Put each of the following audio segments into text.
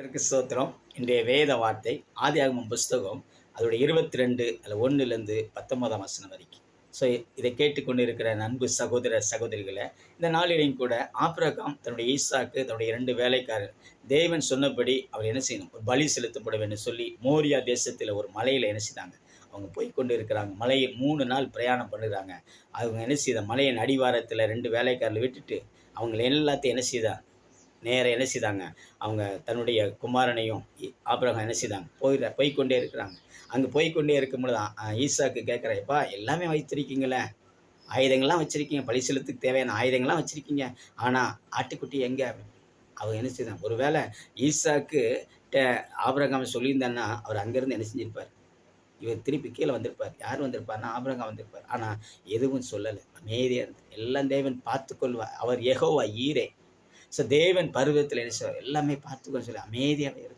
கர்த்தருக்கு ஸ்தோத்திரம். இன்றைய வேத வார்த்தை ஆதியாகமம் புஸ்தகம் அதோட இருபத்தி ரெண்டு அதில் ஒன்றுலேருந்து பத்தொன்பதாம் வசனம் வரைக்கும். ஸோ இதை கேட்டுக்கொண்டு இருக்கிற நண்பு சகோதர சகோதரிகளை இந்த நாளிலையும் கூட ஆப்ரகாம் தன்னுடைய ஈசாக்கு தன்னுடைய இரண்டு வேலைக்காரர் தேவன் சொன்னபடி அவர் என்ன செய்யணும்? ஒரு பலி செலுத்தப்பட வேண்டும் சொல்லி மோரியா தேசத்தில் ஒரு மலையில் என்ன செய்தாங்க? அவங்க போய் கொண்டு இருக்கிறாங்க மலையை மூணு நாள் பிரயாணம் பண்ணுறாங்க. அவங்க என்ன செய்த? மலையின் அடிவாரத்தில் ரெண்டு வேலைக்காரர்களை விட்டுட்டு அவங்களை எல்லாத்தையும் என்ன செய்தாங்க நேராக என்ன செய்தாங்க? அவங்க தன்னுடைய குமாரனையும் ஆபிரகம் என்ன செய்தாங்க? போயிட போய்க்கொண்டே இருக்கிறாங்க. அங்கே போய்க்கொண்டே இருக்கும் பொழுது ஈசாக்கு கேட்குறப்பா எல்லாமே வைத்திருக்கீங்களே ஆயுதங்கள்லாம் வச்சுருக்கீங்க பழி செலுத்துக்கு தேவையான ஆயுதங்கள்லாம் வச்சுருக்கீங்க. ஆனால் ஆட்டுக்குட்டி எங்கே? அவங்க என்ன செய்தாங்க? ஒருவேளை ஈசாக்கு ஆபிரகாம் சொல்லியிருந்தேன்னா அவர் அங்கேருந்து என்ன செஞ்சிருப்பார்? இவர் திருப்பி கீழே வந்திருப்பார். யார் வந்திருப்பார்னா ஆபரகம் வந்திருப்பார். ஆனால் எதுவும் சொல்லலை. அமைதியாக இருந்து எல்லாம் தேவன் பார்த்துக்கொள்வார். அவர் எகோவா ஈரே. ஸோ தேவன் பருவத்தில் என்ன எல்லாமே பார்த்துக்கணும் சொல்லி அமைதியாகவே இருந்தார்.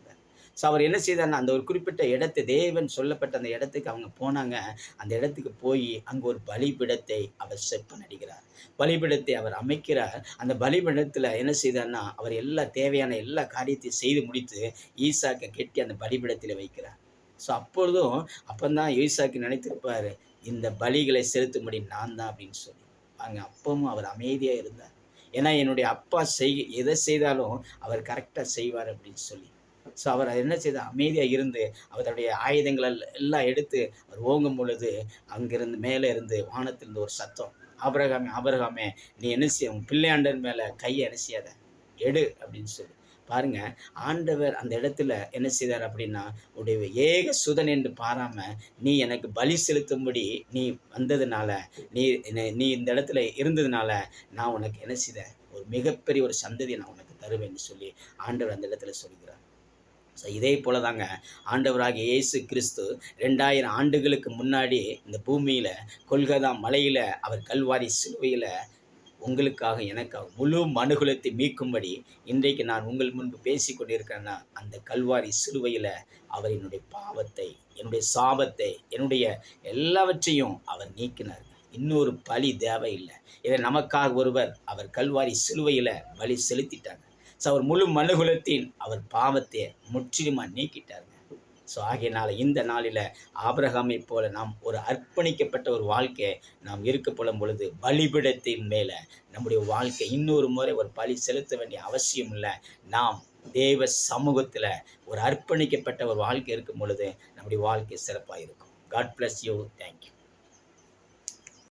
ஸோ அவர் என்ன செய்தார்னா அந்த ஒரு குறிப்பிட்ட இடத்தை தேவன் சொல்லப்பட்ட அந்த இடத்துக்கு அவங்க போனாங்க. அந்த இடத்துக்கு போய் அங்கே ஒரு பலிபிடத்தை அவர் செட் பண்ணிடுகிறார். பலிபிடத்தை அவர் அமைக்கிறார். அந்த பலிபிடத்தில் என்ன செய்தார்னா அவர் எல்லா தேவையான எல்லா காரியத்தையும் செய்து முடித்து ஈசாக்கை கெட்டி அந்த பலிபிடத்தில் வைக்கிறார். ஸோ அப்பொழுதும் அப்போதான் ஈசாக்கு நினைத்திருப்பார் இந்த பலிகளை செலுத்தும்படி நான் தான் அப்படின்னு சொல்லி. அங்கே அப்பவும் அவர் அமைதியாக இருந்தார். ஏன்னா என்னுடைய அப்பா செய் எதை செய்தாலும் அவர் கரெக்டாக செய்வார் அப்படின்னு சொல்லி. ஸோ அவர் என்ன செய்தார்? அமைதியாக இருந்து அவருடைய ஆயுதங்கள் எல்லாம் எடுத்து அவர் ஓங்கும் பொழுது அங்கிருந்து மேலே இருந்து வானத்திலிருந்து ஒரு சத்தம் ஆபரகாமே ஆபரகாமே நீ என்ன செய்ய உன் பிள்ளையாண்டன் மேலே கையை என்ன செய்யாத எடு அப்படின்னு சொல்லி. பாருங்க ஆண்டவர் அந்த இடத்துல என்ன செய்தார் அப்படின்னா உடைய ஏக சுதன் என்று பாராம நீ எனக்கு பலி செலுத்தும்படி நீ வந்ததுனால நீ நீ இந்த இடத்துல இருந்ததுனால நான் உனக்கு என்ன செய்தேன்? ஒரு மிகப்பெரிய ஒரு சந்ததியை நான் உனக்கு தருவேன்னு சொல்லி ஆண்டவர் அந்த இடத்துல சொல்கிறார். ஸோ இதே போல தாங்க ஆண்டவராகிய இயேசு கிறிஸ்து ரெண்டாயிரம் ஆண்டுகளுக்கு முன்னாடி இந்த பூமியில் கொல்கதா மலையில் அவர் கல்வாரி சிலுவையில் உங்களுக்காக எனக்காக முழு மனுகுலத்தை மீட்கும்படி இன்றைக்கு நான் உங்கள் முன்பு பேசி கொண்டிருக்கிறேன்னா அந்த கல்வாரி சிலுவையில் அவர் என்னுடைய பாவத்தை என்னுடைய சாபத்தை என்னுடைய எல்லாவற்றையும் அவர் நீக்கினார். இன்னொரு பலி தேவையில்லை. இதை நமக்காக ஒருவர் அவர் கல்வாரி சிலுவையில் பலி செலுத்திட்டார். ஸோ அவர் முழு மனுகுலத்தின் அவர் பாவத்தை முற்றிலுமாக நீக்கிட்டார். ஸோ ஆகையினால இந்த நாளில் ஆபிரகாமை போல நாம் ஒரு அர்ப்பணிக்கப்பட்ட ஒரு வாழ்க்கையை நாம் இருக்கப்படும் பொழுது பலிபிடத்தின் மேலே நம்முடைய வாழ்க்கை இன்னொரு முறை ஒரு பலி செலுத்த வேண்டிய அவசியம் இல்லை. நாம் தேவ சமூகத்தில் ஒரு அர்ப்பணிக்கப்பட்ட ஒரு வாழ்க்கை இருக்கும் பொழுது நம்முடைய வாழ்க்கை சிறப்பாக இருக்கும். God bless you thank you